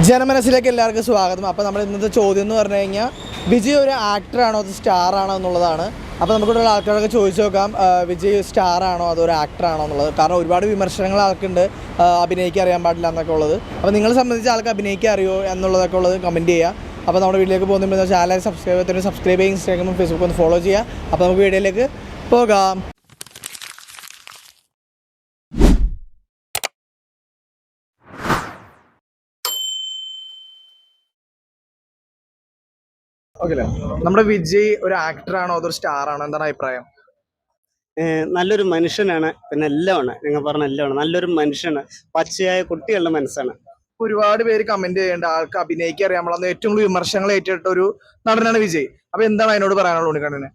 ജനമനസ്സിലേക്ക് എല്ലാവർക്കും സ്വാഗതം. അപ്പോൾ നമ്മൾ ഇന്നത്തെ ചോദ്യം എന്ന് പറഞ്ഞു കഴിഞ്ഞാൽ വിജയ് ഒരു ആക്ടറാണോ അത് സ്റ്റാർ ആണോ എന്നുള്ളതാണ്. അപ്പോൾ നമുക്കിവിടെ ആൾക്കാരൊക്കെ ചോദിച്ചു നോക്കാം വിജയ് സ്റ്റാർ ആണോ അതോ ഒരു ആക്ടറാണോ എന്നുള്ളത്. കാരണം ഒരുപാട് വിമർശനങ്ങൾ ആൾക്കുണ്ട് അഭിനയിക്കാൻ അറിയാൻ പാടില്ല എന്നൊക്കെ ഉള്ളത്. അപ്പോൾ നിങ്ങളെ സംബന്ധിച്ച് ആൾക്ക് അഭിനയിക്കാൻ അറിയോ എന്നുള്ളതൊക്കെ ഉള്ളത് കമന്റ് ചെയ്യുക അപ്പോൾ നമ്മുടെ വീട്ടിലേക്ക് വെച്ചാൽ ചാനൽ സബ്സ്ക്രൈബ് ചെയ്തിട്ട് സബ്സ്ക്രൈബ് ചെയ്യുക ഇൻസ്റ്റാഗ്രാമും ഫേസ്ബുക്കും ഒന്ന് ഫോളോ ചെയ്യുക. അപ്പോൾ നമുക്ക് വീഡിയോയിലേക്ക് പോകാം. ഓക്കെ നമ്മുടെ വിജയ് ഒരു ആക്ടറാണോ അതൊരു സ്റ്റാർ ആണോ? എന്താണ് അഭിപ്രായം? നല്ലൊരു മനുഷ്യനാണ് പിന്നെ എല്ലാമാണ് നിങ്ങൾ പറഞ്ഞ എല്ലാമാണ് നല്ലൊരു മനുഷ്യനാണ് പച്ചയായ കുട്ടികളുടെ മനസ്സാണ്. ഒരുപാട് പേര് കമന്റ് ചെയ്യേണ്ട ആൾക്ക് അഭിനയിക്കാൻ പാടില്ല. ഏറ്റവും കൂടുതൽ വിമർശനങ്ങൾ ഏറ്റിട്ട ഒരു നടനാണ് വിജയ്. അപ്പൊ എന്താണ് അതിനോട് പറയാനുള്ളത് ഉണ്ണിക്കണ്ണന്?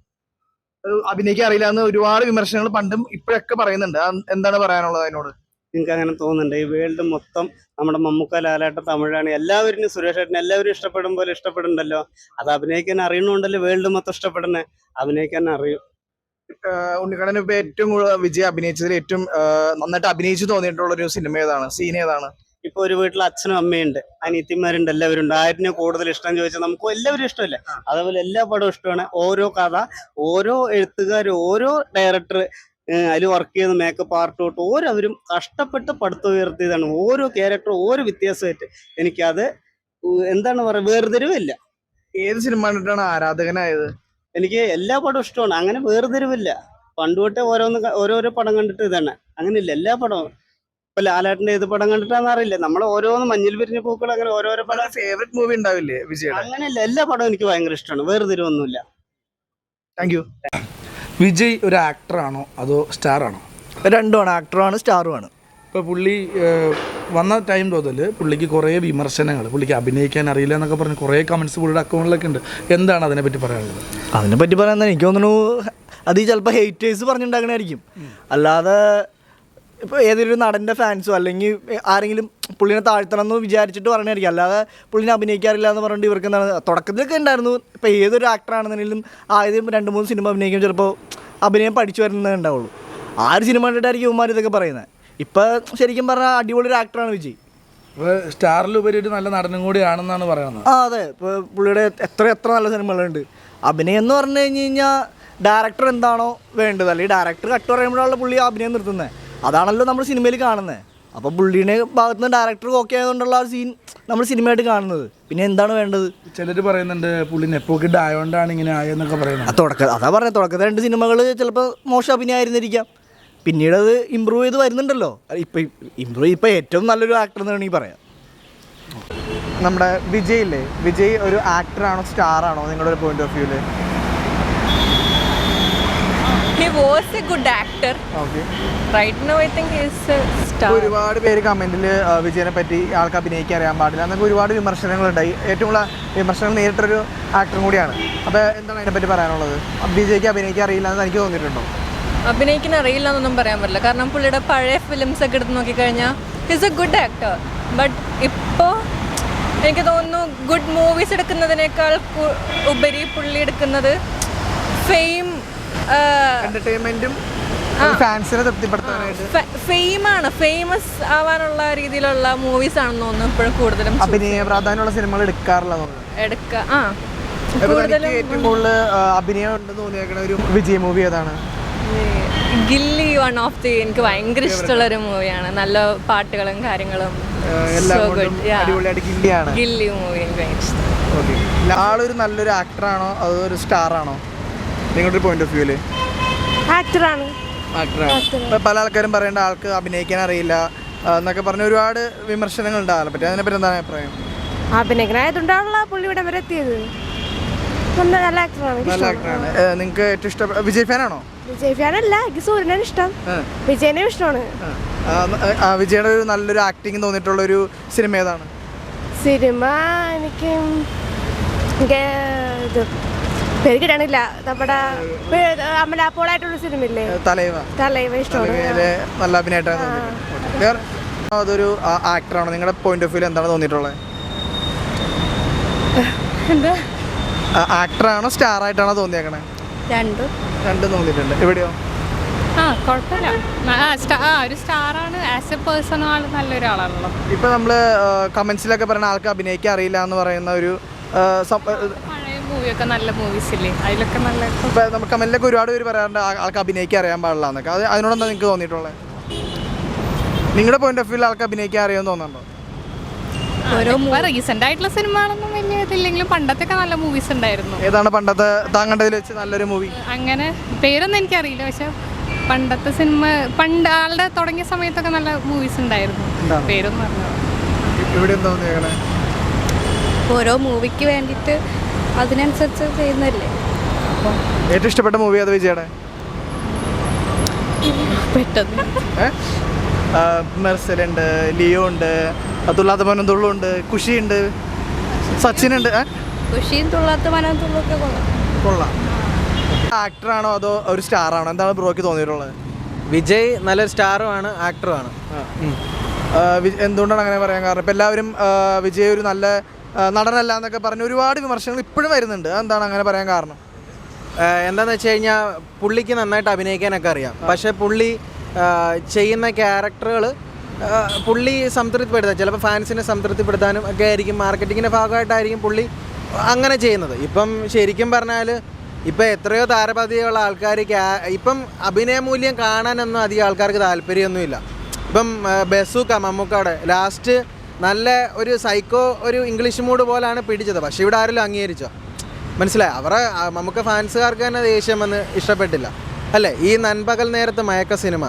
അഭിനയിക്കാൻ അറിയില്ല എന്ന് ഒരുപാട് വിമർശനങ്ങൾ പണ്ടും ഇപ്പോഴൊക്കെ പറയുന്നുണ്ട്. എന്താണ് പറയാനുള്ളത് അതിനോട്? നിങ്ങൾക്ക് അങ്ങനെ തോന്നുന്നുണ്ട്. ഈ വേൾഡ് മൊത്തം നമ്മുടെ മമ്മൂക്ക ലാലാട്ട തമിഴാണ്. എല്ലാവരും സുരേഷ് ഏട്ടൻ എല്ലാവരും ഇഷ്ടപ്പെടും പോലെ ഇഷ്ടപ്പെടുന്നുണ്ടല്ലോ. അത് അഭിനയിക്കാൻ അറിയണമുണ്ടല്ലോ വേൾഡ് മൊത്തം ഇഷ്ടപ്പെടുന്നത് അഭിനയിക്കാൻ അറിയും. ഉണ്ണിക്കണ്ണൻ ഇപ്പൊ ഏറ്റവും കൂടുതൽ വിജയ് അഭിനയിച്ചതിൽ ഏറ്റവും നന്നായിട്ട് അഭിനയിച്ചു തോന്നിയിട്ടുള്ള ഒരു സിനിമ ഏതാണ്? സീൻ ഏതാണ്? ഇപ്പൊ ഒരു വീട്ടിൽ അച്ഛനും അമ്മയുണ്ട് അനിയത്തിമാരുണ്ട്. എല്ലാവരും ഉണ്ട്. ആരിനെ കൂടുതൽ ഇഷ്ടം ചോദിച്ചാൽ നമുക്ക് എല്ലാവരും ഇഷ്ടമല്ലേ. അതേപോലെ എല്ലാ പടവും ഇഷ്ടമാണ്. ഓരോ കഥ ഓരോ എഴുത്തുകാർ ഓരോ ഡയറക്ടർ അതിൽ വർക്ക് ചെയ്യുന്ന മേക്കപ്പ് ആർട്ട് തൊട്ട് ഓരോവരും കഷ്ടപ്പെട്ട് പടുത്തു ഉയർത്തിയതാണ്. ഓരോ ക്യാരക്ടർ ഓരോ വ്യത്യാസമായിട്ട് എനിക്കത് എന്താണ് പറയുക വേർതിരിവില്ല. ഏത് സിനിമ കണ്ടിട്ടാണ് ആരാധകനായത്? എനിക്ക് എല്ലാ പടവും ഇഷ്ടമാണ്. അങ്ങനെ വേർതിരിവില്ല. പണ്ട് തൊട്ടേ ഓരോന്ന് ഓരോരോ പടം കണ്ടിട്ട് ഇതാണ്. അങ്ങനെയില്ല. എല്ലാ പടവും. ഇപ്പൊ ലാലേട്ടന്റെ ഏത് പടം കണ്ടിട്ടാന്ന് അറിയില്ല. നമ്മൾ ഓരോന്ന് മഞ്ഞിൽ പിരിഞ്ഞ പൂക്കൾ അങ്ങനെ ഓരോരോ പടം ഫേവറേറ്റ് മൂവി ഉണ്ടാവില്ലേ വിജയ അങ്ങനെയല്ല. എല്ലാ പടവും എനിക്ക് ഭയങ്കര ഇഷ്ടമാണ്. വേർതിരിവൊന്നുമില്ല. താങ്ക് യു വിജയ് ഒരു ആക്ടറാണോ അതോ സ്റ്റാറാണോ? രണ്ടുമാണ് ആക്ടറാണ് സ്റ്റാറുമാണ്. ഇപ്പോൾ പുള്ളി വന്ന ടൈം മുതൽ പുള്ളിക്ക് കുറേ വിമർശനങ്ങൾ പുള്ളിക്ക് അഭിനയിക്കാൻ അറിയില്ല എന്നൊക്കെ പറഞ്ഞ് കുറേ കമന്റ്സ് പുള്ളിയുടെ അക്കൗണ്ടിലൊക്കെ ഉണ്ട്. എന്താണ് അതിനെപ്പറ്റി പറയാനുള്ളത്? അതിനെപ്പറ്റി പറയാൻ എനിക്ക് തോന്നുന്നു അത് ചിലപ്പോൾ ഹെയ്റ്റേഴ്സ് പറഞ്ഞിട്ടുണ്ടാക്കണായിരിക്കും അല്ലാതെ ഇപ്പോൾ ഏതൊരു നടന്റെ ഫാൻസോ അല്ലെങ്കിൽ ആരെങ്കിലും പുള്ളിനെ താഴ്ത്തണം എന്ന് വിചാരിച്ചിട്ട് പറഞ്ഞായിരിക്കും. അല്ലാതെ പുള്ളിനെ അഭിനയിക്കാറില്ല എന്ന് പറഞ്ഞിട്ട് ഇവർക്ക് എന്താണ് തുടക്കത്തിലൊക്കെ ഉണ്ടായിരുന്നു. ഇപ്പോൾ ഏതൊരു ആക്ടറാണെന്നുണ്ടെങ്കിലും ആദ്യം രണ്ട് മൂന്ന് സിനിമ അഭിനയിക്കും ചിലപ്പോൾ അഭിനയം പഠിച്ചു വരുന്നതേ ഉണ്ടാവുള്ളൂ. ആ ഒരു സിനിമ കണ്ടിട്ടായിരിക്കും ഇവന്മാർ ഇതൊക്കെ പറയുന്നത് ഇപ്പം ശരിക്കും പറഞ്ഞാൽ അടിപൊളി ഒരു ആക്ടറാണ് വിജയ്. സ്റ്റാറിലുപരി ഒരു നല്ല നടനും കൂടിയാണെന്നാണ് പറയുന്നത്. ആ അതെ. ഇപ്പോൾ പുള്ളിയുടെ എത്ര എത്ര നല്ല സിനിമകളുണ്ട്. അഭിനയം എന്ന് പറഞ്ഞു കഴിഞ്ഞ് കഴിഞ്ഞാൽ ഡയറക്ടർ എന്താണോ വേണ്ടത്. അല്ലെങ്കിൽ ഡയറക്ടർ കട്ട് പറയുമ്പോഴാണല്ലോ പുള്ളി അഭിനയം നിർത്തുന്നത് അതാണല്ലോ നമ്മൾ സിനിമയിൽ കാണുന്നത് അപ്പോൾ പുള്ളിയുടെ ഭാഗത്ത് നിന്ന് ഡയറക്ടർ ഓക്കെ ആയതുകൊണ്ടുള്ള ആ സീൻ നമ്മൾ സിനിമയായിട്ട് കാണുന്നത്. പിന്നെ എന്താണ് വേണ്ടത്? ചിലർ പറയുന്നുണ്ട് പുള്ളി നെപ്പോക്കിഡ് ആയതുകൊണ്ടാണ് ഇങ്ങനെ ആയെന്നൊക്കെ പറയുന്നത് തുടക്ക അതാ പറഞ്ഞത് തുടക്കത്തെ രണ്ട് സിനിമകൾ ചിലപ്പോൾ മോശം അഭിനയമായിരുന്നിരിക്കാം പിന്നീട് അത് ഇമ്പ്രൂവ് ചെയ്ത് വരുന്നുണ്ടല്ലോ. ഇപ്പം ഇമ്പ്രൂവ് ഇപ്പം ഏറ്റവും നല്ലൊരു ആക്ടർ എന്ന് വേണമെങ്കിൽ പറയാം. നമ്മുടെ വിജയ് ഇല്ലേ? വിജയ് ഒരു ആക്ടറാണോ സ്റ്റാറാണോ നിങ്ങളുടെ ഒരു പോയിന്റ് ഓഫ് വ്യൂൽ He was a good actor. Right Right now, I think he's a star. ഒരുപാട് പേര് കമന്റിൽ വിജയനെ പറ്റി ആൾക്ക് അഭിനയിക്കാൻ അറിയാൻ പാടില്ല. എന്നൊക്കെ ഒരുപാട് വിമർശനങ്ങൾ വിമർശനങ്ങളുണ്ടായി ഏറ്റവും കൂടുതൽ വിമർശനങ്ങൾ നേരിട്ടൊരു ആക്ടറും കൂടിയാണ്. അപ്പോൾ എന്താണ് അതിനെപ്പറ്റി പറയാനുള്ളത്? വിജയ്ക്ക് അഭിനയിക്കാൻ അറിയില്ല എന്ന് എനിക്ക് തോന്നിയിട്ടുണ്ടോ? അഭിനയിക്കാൻ അറിയില്ല എന്നൊന്നും പറയാൻ പറ്റില്ല. കാരണം പുള്ളിയുടെ പഴയ ഫിലിംസ് ഒക്കെ എടുത്ത് നോക്കിക്കഴിഞ്ഞാൽ his a good actor but ഇപ്പോൾ എനിക്ക് തോന്നുന്നു ഗുഡ് മൂവീസ് എടുക്കുന്നതിനേക്കാൾ ഉപരി പുള്ളി എടുക്കുന്നത് ഫെയിം എന്റർടൈൻമെന്റും ഫാൻസിനെ തൃപ്തിപ്പെടുത്താനായിട്ട്. ഫെയിമാണ്. ഫേമസ് ആവാനുള്ള രീതിയിലുള്ള മൂവീസ് ആണെന്ന് തോന്നുന്നു ഇപ്പോഴും കൂടുതലും അഭിനയ പ്രാധാന്യമുള്ള സിനിമകൾ എടുക്കാറില്ല ആ. ഏറ്റവും കൂടുതൽ അഭിനയം ഉണ്ടെന്ന് തോന്നിയേക്കണ ഒരു വിജയ് മൂവി ഏതാണ്? ഗില്ലി വൺ ഓഫ് ദി എനിക്ക് ഭയങ്കര ഇഷ്ടമുള്ള ഒരു മൂവിയാണ് നല്ല പാട്ടുകളും കാര്യങ്ങളും. ഗില്ലി മൂവി എനിക്ക് ഭയങ്കര ഇഷ്ടം. ആളൊരു നല്ലൊരു ആക്ടറാണോ അതോ ഒരു സ്റ്റാർ ആണോ? നിങ്ങളുടെ പോയിന്റ് ഓഫ് വ്യൂൽ ആക്ടറാണ് ആക്ടറാണ് പല ആൾക്കാരും പറയേണ്ട ആൾക്ക് അഭിനയിക്കാൻ അറിയില്ല എന്നൊക്കെ പറഞ്ഞ ഒരുപാട് വിമർശനങ്ങൾ ഉണ്ടാകാൻ പറ്റും. അതിനെപ്പറ്റി എന്താണ് അഭിപ്രായം? അഭിനയകനായതുകൊണ്ടാണല്ലോ പുള്ളി ഇവിടെ വരെ എത്തിയത്. നല്ല ആക്ടറാണ് നല്ല ആക്ടറാണ് നിങ്ങൾക്ക് ഏറ്റവും ഇഷ്ടം വിജയ് ഫാനാണോ? വിജയ് ഫാനല്ല എനിക്ക് സൂര്യനാണ് ഇഷ്ടം. വിജയനെ ഇഷ്ടമാണ്. വിജയുടെ ഒരു നല്ലൊരു ആക്ടിങ് തോന്നിയിട്ടുള്ള ഒരു സിനിമ ഏതാണ്? സിനിമ എനിക്ക് എനിക്ക് ഇത് പേര് കിട്ടണില്ല നമ്മുടെ അമലാപ്പോളായിട്ടുള്ള സിനിമ ഇല്ലേ തലൈവ. തലൈവ ഇഷ്ടമാണ്. നല്ല അഭിനയമായിട്ടാണ് അതൊരു ആക്ടറാണ്? നിങ്ങളുടെ പോയിന്റ് ഓഫ് വ്യൂ എന്താണ് തോന്നിയിട്ടുള്ളത്? എന്താ? ആക്ടറാണോ സ്റ്റാർ ആയിട്ടാണോ തോന്നിയേക്കണേ? രണ്ടും. രണ്ടും തോന്നിയിട്ടുണ്ട്. എവിടെയോ? ആ കുഴപ്പമില്ല. ആ, ഒരു സ്റ്റാറാണ്. ആസ് എ പേഴ്സൺ ആൾ നല്ലൊരാളാണല്ലോ. ഇപ്പൊ നമ്മൾ കമന്റ്സിലൊക്കെ പറയുന്ന ആൾക്ക് അഭിനയിക്കാൻ അറിയില്ല എന്ന് പറയുന്ന ഒരു മൂവിയൊക്കെ നല്ല മൂവീസ് ഇല്ലേ? അതിലൊക്കെ നല്ല ഇപ്പൊ നമുക്ക് കമന്റിലൊക്കെ ഒരുപാട് പേര് പറയാറുണ്ട് ആ- ആൾക്ക് അഭിനയിക്കാൻ അറിയാൻ പാടില്ല എന്നൊക്കെ. അത് അതിനോടെന്താ നിങ്ങൾക്ക് തോന്നിയിട്ടുള്ളത് നിങ്ങളുടെ പോയിന്റ് ഓഫ് വ്യൂവിൽ ആൾക്ക് അഭിനയിക്കാൻ അറിയാമെന്ന് തോന്നുന്നുണ്ടോ? ഇപ്പൊ റീസെന്റ് ആയിട്ടുള്ള സിനിമകളൊന്നും വലിയ ഇതില്ലെങ്കിലും പണ്ടത്തൊക്കെ നല്ല മൂവീസ് ഉണ്ടായിരുന്നു. ഏതാണ് പണ്ടത്തെ താങ്കണ്ടതിൽ വെച്ച് നല്ലൊരു മൂവി അങ്ങനെ പേരൊന്നും എനിക്കറിയില്ല. പക്ഷെ പണ്ടത്തെ സിനിമ പണ്ട് ആളുടെ തുടങ്ങിയ സമയത്തൊക്കെ നല്ല മൂവീസ് ഉണ്ടായിരുന്നു. പേരൊന്നും അറിഞ്ഞു ഇവിടെ എന്താ തോന്നിയേക്കണേ? ഓരോ മൂവിക്ക് വേണ്ടിയിട്ട് അതിനനുസരിച്ച് ചെയ്യുന്നല്ലേ ഏറ്റവും ഇഷ്ടപ്പെട്ട മൂവി അത് വിജയുടെ? പെട്ടെന്ന്. മെർസലുണ്ട് ലിയോ ഉണ്ട് തുള്ളാത്ത ഉണ്ട് തുള്ളുണ്ട് ഉണ്ട് സച്ചിൻ ഉണ്ട് ഖുഷിയും തുള്ളാത്ത മനം തുള്ളൊക്കെ കൊള്ളാം. കൊള്ളാം. ആക്ടറാണോ അതോ ഒരു സ്റ്റാറാണോ? എന്താണ് ബ്രോക്ക് തോന്നിയിട്ടുള്ളത്? വിജയ് നല്ലൊരു സ്റ്റാറുമാണ് ആക്ടറുമാണ്. എന്തുകൊണ്ടാണ് അങ്ങനെ പറയാൻ കാരണം? ഇപ്പം എല്ലാവരും വിജയ് ഒരു നല്ല നടനല്ല എന്നൊക്കെ പറഞ്ഞ് ഒരുപാട് വിമർശനങ്ങൾ ഇപ്പോഴും വരുന്നുണ്ട്. എന്താണ് അങ്ങനെ പറയാൻ കാരണം? എന്താണെന്ന് വെച്ച് കഴിഞ്ഞാൽ പുള്ളിക്ക് നന്നായിട്ട് അഭിനയിക്കാനൊക്കെ അറിയാം. പക്ഷേ പുള്ളി ചെയ്യുന്ന ക്യാരക്ടറുകൾ പുള്ളി സംതൃപ്തിപ്പെടുത്താൻ ചിലപ്പോൾ ഫാൻസിനെ സംതൃപ്തിപ്പെടുത്താനും ഒക്കെ ആയിരിക്കും മാർക്കറ്റിങ്ങിന്റെ ഭാഗമായിട്ടായിരിക്കും പുള്ളി അങ്ങനെ ചെയ്യുന്നത്. ഇപ്പം ശരിക്കും പറഞ്ഞാൽ ഇപ്പം എത്രയോ താരപതിയുള്ള ആൾക്കാർ ഇപ്പം അഭിനയ മൂല്യം കാണാനൊന്നും അധികം ആൾക്കാർക്ക് താല്പര്യമൊന്നുമില്ല. ഇപ്പം ബസൂക്ക മമ്മൂക്കയുടെ ലാസ്റ്റ് നല്ല ഒരു സൈക്കോ ഒരു ഇംഗ്ലീഷ് മൂഡ് പോലാണ് പിടിച്ചത്. പക്ഷേ ഇവിടെ ആരെങ്കിലും അംഗീകരിച്ചോ? മനസ്സിലായി? അവരെ നമുക്ക് ഫാൻസുകാർക്ക് തന്നെ ദേഷ്യം വന്ന് ഇഷ്ടപ്പെട്ടില്ല. അല്ലേ? ഈ നൻപകൽ നേരത്തെ മയക്ക സിനിമ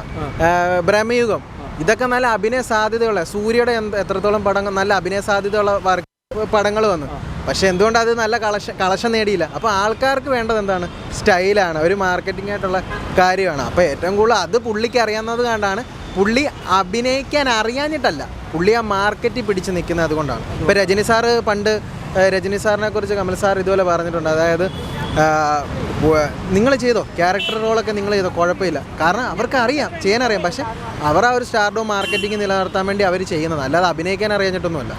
ഭ്രമയുഗം ഇതൊക്കെ നല്ല അഭിനയ സാധ്യതയുള്ള സൂര്യയുടെ എന്ത് എത്രത്തോളം പടങ്ങൾ നല്ല അഭിനയ സാധ്യതയുള്ള വർക്ക് പടങ്ങൾ വന്നു. പക്ഷെ എന്തുകൊണ്ട് അത് നല്ല കളശ കളക്ഷൻ നേടിയില്ല? അപ്പോൾ ആൾക്കാർക്ക് വേണ്ടത് എന്താണ്? സ്റ്റൈലാണ് ഒരു മാർക്കറ്റിംഗ് ആയിട്ടുള്ള കാര്യമാണ്. അപ്പോൾ ഏറ്റവും കൂടുതൽ അത് പുള്ളിക്ക് അറിയാവുന്നത് കൊണ്ടാണ് പുള്ളി അഭിനയിക്കാൻ അറിയാഞ്ഞിട്ടല്ല. പുള്ളി ആ മാർക്കറ്റിൽ പിടിച്ച് നിൽക്കുന്നത് അതുകൊണ്ടാണ്. ഇപ്പോൾ രജനി സാറ് പണ്ട് രജനി സാറിനെ കുറിച്ച് കമൽ സാർ ഇതുപോലെ പറഞ്ഞിട്ടുണ്ട്. അതായത് നിങ്ങൾ ചെയ്തോ? ക്യാരക്ടർ റോളൊക്കെ നിങ്ങൾ ചെയ്തോ? കുഴപ്പമില്ല. കാരണം അവർക്ക് അറിയാം ചെയ്യാൻ അറിയാം. പക്ഷെ അവർ ആ ഒരു സ്റ്റാർഡോ മാർക്കറ്റിംഗ് നിലനിർത്താൻ വേണ്ടി അവർ ചെയ്യുന്നത്. അല്ലാതെ അഭിനയിക്കാൻ അറിയാഞ്ഞിട്ടൊന്നുമല്ല.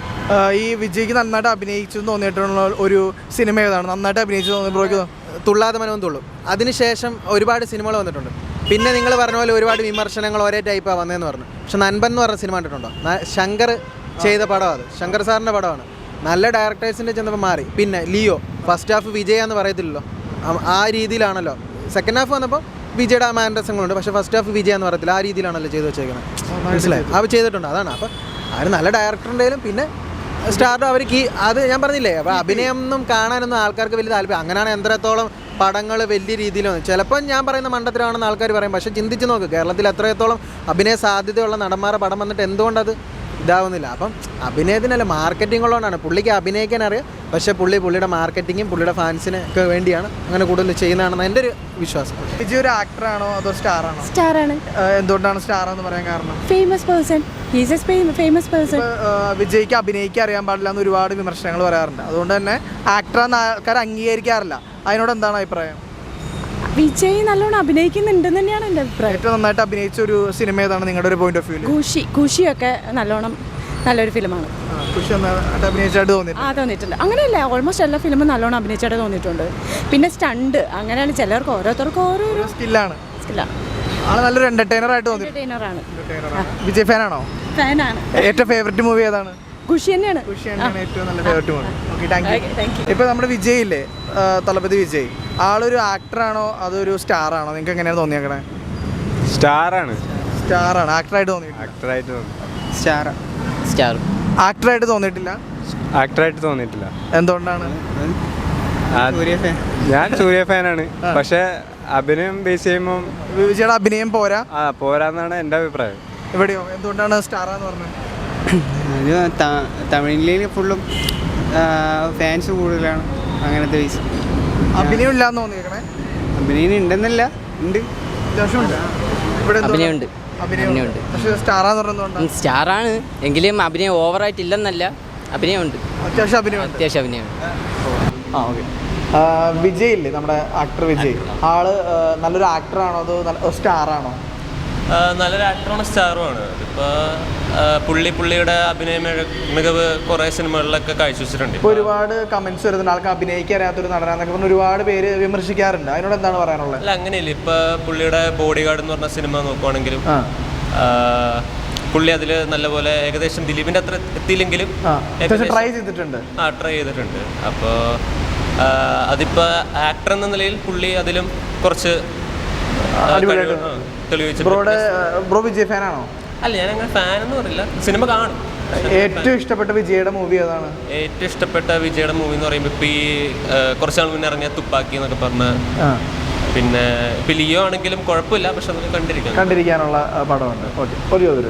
ഈ വിജയ്ക്ക് നന്നായിട്ട് അഭിനയിച്ചു തോന്നിയിട്ടുള്ള ഒരു സിനിമ ഏതാണ്? നന്നായിട്ട് അഭിനയിച്ചു തോന്നി ബ്രോയ്ക്ക്? തോന്നി തുള്ളാതെ മനവും തുള്ളും. അതിനുശേഷം ഒരുപാട് സിനിമകൾ വന്നിട്ടുണ്ട്. പിന്നെ നിങ്ങൾ പറഞ്ഞ പോലെ ഒരുപാട് വിമർശനങ്ങൾ ഒരേ ടൈപ്പാണ് വന്നതെന്ന് പറഞ്ഞു. പക്ഷെ നൻപൻ എന്ന് പറഞ്ഞ സിനിമ കണ്ടിട്ടുണ്ടോ? ശങ്കർ ചെയ്ത പടമാണ് അത്. ശങ്കർ സാറിന്റെ പടമാണ്. നല്ല ഡയറക്ടേഴ്സിന്റെ ചെന്നപ്പോൾ മാറി. പിന്നെ ലിയോ ഫസ്റ്റ് ഹാഫ് വിജയ എന്ന് പറയത്തില്ലല്ലോ. ആ- രീതിയിലാണല്ലോ. സെക്കൻഡ് ഹാഫ് വന്നപ്പോൾ വിജയുടെ മാൻഡസങ്ങളുണ്ട് പക്ഷേ ഫസ്റ്റ് ഹാഫ് വിജയ എന്ന് പറയത്തില്ല. ആ രീതിയിലാണല്ലോ ചെയ്ത് വെച്ചേക്കുന്നത്. മനസ്സിലായി? അത് ചെയ്തിട്ടുണ്ട്. അതാണ്. അപ്പോൾ അവർ നല്ല ഡയറക്ടറിന്റെയിലും പിന്നെ സ്റ്റാർഡും അവർക്ക് ഈ അത് ഞാൻ പറഞ്ഞില്ലേ അപ്പോൾ അഭിനയമൊന്നും കാണാനൊന്നും ആൾക്കാർക്ക് വലിയ താല്പര്യം അങ്ങനെയാണ് എത്രത്തോളം പടങ്ങൾ വലിയ രീതിയിലൊന്നും ചിലപ്പം ചിലപ്പോൾ ഞാൻ പറയുന്ന മണ്ടത്തിലാണെന്ന് ആൾക്കാർ പറയും പക്ഷേ ചിന്തിച്ച് നോക്ക് കേരളത്തിൽ എത്രത്തോളം അഭിനയ സാധ്യതയുള്ള നടന്മാരെ പടം വന്നിട്ട് എന്തുകൊണ്ടത് ഇതാവുന്നില്ല. അപ്പം അഭിനയത്തിനല്ല മാർക്കറ്റിംഗ് ഉള്ളതുകൊണ്ടാണ്. പുള്ളിക്ക് അഭിനയിക്കാൻ അറിയാം പക്ഷേ പുള്ളി പുള്ളിയുടെ മാർക്കറ്റിങ്ങും പുള്ളിയുടെ ഫാൻസിനൊക്കെ വേണ്ടിയാണ് അങ്ങനെ കൂടുതൽ ചെയ്യുന്നതാണെന്ന് എന്റെ ഒരു വിശ്വാസം. വിജയ് ഒരു ആക്ടറാണോ അതോ സ്റ്റാറാണോ സ്റ്റാറാണ് എന്തുകൊണ്ടാണ് സ്റ്റാർ എന്ന് പറയാൻ കാരണം? ഫേമസ് പേഴ്സൺ ഫേമസ് പേഴ്സൺ വിജയ്ക്ക് അഭിനയിക്കാൻ അറിയാൻ പാടില്ല എന്ന് ഒരുപാട് വിമർശനങ്ങൾ പറയാറുണ്ട്. അതുകൊണ്ട് തന്നെ ആക്ടറാന്ന് ആൾക്കാർ അംഗീകരിക്കാറില്ല. അതിനോട് എന്താണ് അഭിപ്രായം? വിജയ് നല്ലോണം അഭിനയിക്കുന്നുണ്ടെന്ന് തന്നെയാണ് എന്റെ അഭിപ്രായം. ഏറ്റവും നന്നായിട്ട് അഭിനയിച്ച ഒരു സിനിമ ഏതാണ് നിങ്ങളുടെ ഒരു പോയിന്റ് ഓഫ് വ്യൂ ഖുഷി. ഖുഷിയൊക്കെ നല്ലോണം നല്ലൊരു ഫിലിമാണ് ആ തോന്നിയിട്ടുണ്ട്. അങ്ങനെയല്ല ഓൾമോസ്റ്റ് എല്ലാ ഫിലിമും നല്ലോണം അഭിനയിച്ചായിട്ട് തോന്നിയിട്ടുണ്ട്. പിന്നെ സ്റ്റണ്ട് അങ്ങനെയാണ് ചിലർക്ക് ഓരോരുത്തർക്കും ഓരോ സ്കില്ലാണ് സ്കില്ലാണ് ആൾ നല്ലൊരു എന്റർടൈനർ ആയിട്ട് തോന്നി. എന്റർടൈനറാണ് വിജയ് ഫാനാണോ? ഫാനാണ്. ഏറ്റവും ഫേവറേറ്റ് മൂവി ഏതാണ്? ഖുഷി തന്നെയാണ്. ഖുഷി തന്നെയാണ് ഏറ്റവും നല്ല favourite movie okay thank you ഇപ്പൊ നമ്മുടെ വിജയ് ഇല്ലേ? തലപതി വിജയ്. ആളൊരു ആക്ടറാണോ അതൊരു സ്റ്റാർ ആണോ? നിങ്ങൾക്ക് എങ്ങനെയാണ് തോന്നിയേക്കണേ? സ്റ്റാറാണ് സ്റ്റാർ ആണ്. ആക്ടറായിട്ട് ആണ് ആക്ടറായിട്ട് തോന്നി. സ്റ്റാർ സ്റ്റാർ ആക്ടറായിട്ട് തോന്നിയിട്ടില്ല? ആക്ടറായിട്ട് തോന്നിയിട്ടില്ല. എന്തുകൊണ്ടാണ്? ഞാൻ സൂര്യ ഫാനാണ്. പക്ഷെ അഭിനയം ബേസ് ചെയ്യുമ്പോൾ വിജയുടെ അഭിനയം പോരാ? ആ പോരാന്നാണ് എന്റെ അഭിപ്രായം. എവിടെയോ? എന്തുകൊണ്ടാണ് സ്റ്റാറാന്ന് പറഞ്ഞത്? തമിഴിലേക്ക് ഫുള്ളും ഫാൻസ് കൂടുതലാണ് അങ്ങനത്തെ ബേസ് അഭിനയം ഇല്ലാന്ന് തോന്നിയേക്കണേ. അഭിനയം ഉണ്ടെന്നല്ല ഉണ്ട്. അത്യാവശ്യമുണ്ട്. ഇവിടെ എന്തുകൊണ്ടാ? അഭിനയമുണ്ട്. അഭിനയമുണ്ട്. അഭിനയമുണ്ട്. പക്ഷെ സ്റ്റാറാന്ന് പറയുന്നതുകൊണ്ടാണ് സ്റ്റാറാണ്. എങ്കിലും അഭിനയം ഓവറായിട്ടില്ലെന്നല്ല അഭിനയം അഭിനയമുണ്ട്. അത്യാവശ്യം അഭിനയം അത്യാവശ്യം അഭിനയമുണ്ട്. ആ ഓക്കെ. വിജയ് ഇല്ലേ നമ്മുടെ ആക്ടർ വിജയ്? ആൾ നല്ലൊരു ആക്ടറാണോ അതോ നല്ല സ്റ്റാർ ആണോ? ആ, നല്ലൊരു ആക്ടറാണ് സ്റ്റാറുമാണ് ഇപ്പോൾ പുള്ളി പുള്ളിയുടെ അഭിനയ മികവ് കുറേ സിനിമകളിലൊക്കെ കാഴ്ചവെച്ചിട്ടുണ്ട് ഇപ്പോൾ ഒരുപാട് കമന്റ്സ് വരുന്നുണ്ട്. ആൾക്ക് അഭിനയിക്കാൻ അറിയാത്തൊരു നടനാന്നൊക്കെ പറഞ്ഞ് ഒരുപാട് പേര് വിമർശിക്കാറുണ്ട്. അതിനോട് എന്താണ് പറയാനുള്ളത്? അല്ല അങ്ങനെയില്ല. ഇപ്പോൾ പുള്ളിയുടെ ബോഡി ഗാർഡ് എന്ന് പറഞ്ഞ സിനിമ നോക്കുവാണെങ്കിലും പുള്ളി അതിൽ നല്ലപോലെ ഏകദേശം ദിലീപിന്റെ അത്ര എത്തിയില്ലെങ്കിലും ട്രൈ ചെയ്തിട്ടുണ്ട്. ആ ട്രൈ ചെയ്തിട്ടുണ്ട്. അപ്പോൾ അതിപ്പോൾ ആക്ടർ എന്ന നിലയിൽ പുള്ളി അതിലും കുറച്ച് ബ്രോയുടെ ബ്രോ വിജയ് ഫാനാണോ? അല്ല ഞാൻ അങ്ങനെ ഫാൻ എന്ന് പറയില്ല സിനിമ കാണും. ഏറ്റവും ഇഷ്ടപ്പെട്ട വിജയുടെ മൂവി ഏതാണ്? ഏറ്റവും ഇഷ്ടപ്പെട്ട വിജയുടെ മൂവി എന്ന് പറയുമ്പോൾ ഇപ്പൊ ഈ ആ, കുറച്ച് നാൾ മുന്നേ ഇറങ്ങിയ തുപ്പാക്കി എന്നൊക്കെ പറഞ്ഞ പിന്നെ ഇപ്പൊ ലിയോ ആണെങ്കിലും കുഴപ്പമില്ല പക്ഷെ അതൊക്കെ കണ്ടിരിക്കാം കണ്ടിരിക്കാനുള്ള പടമുണ്ട്. ഓക്കെ ഒരു ചോദ്യം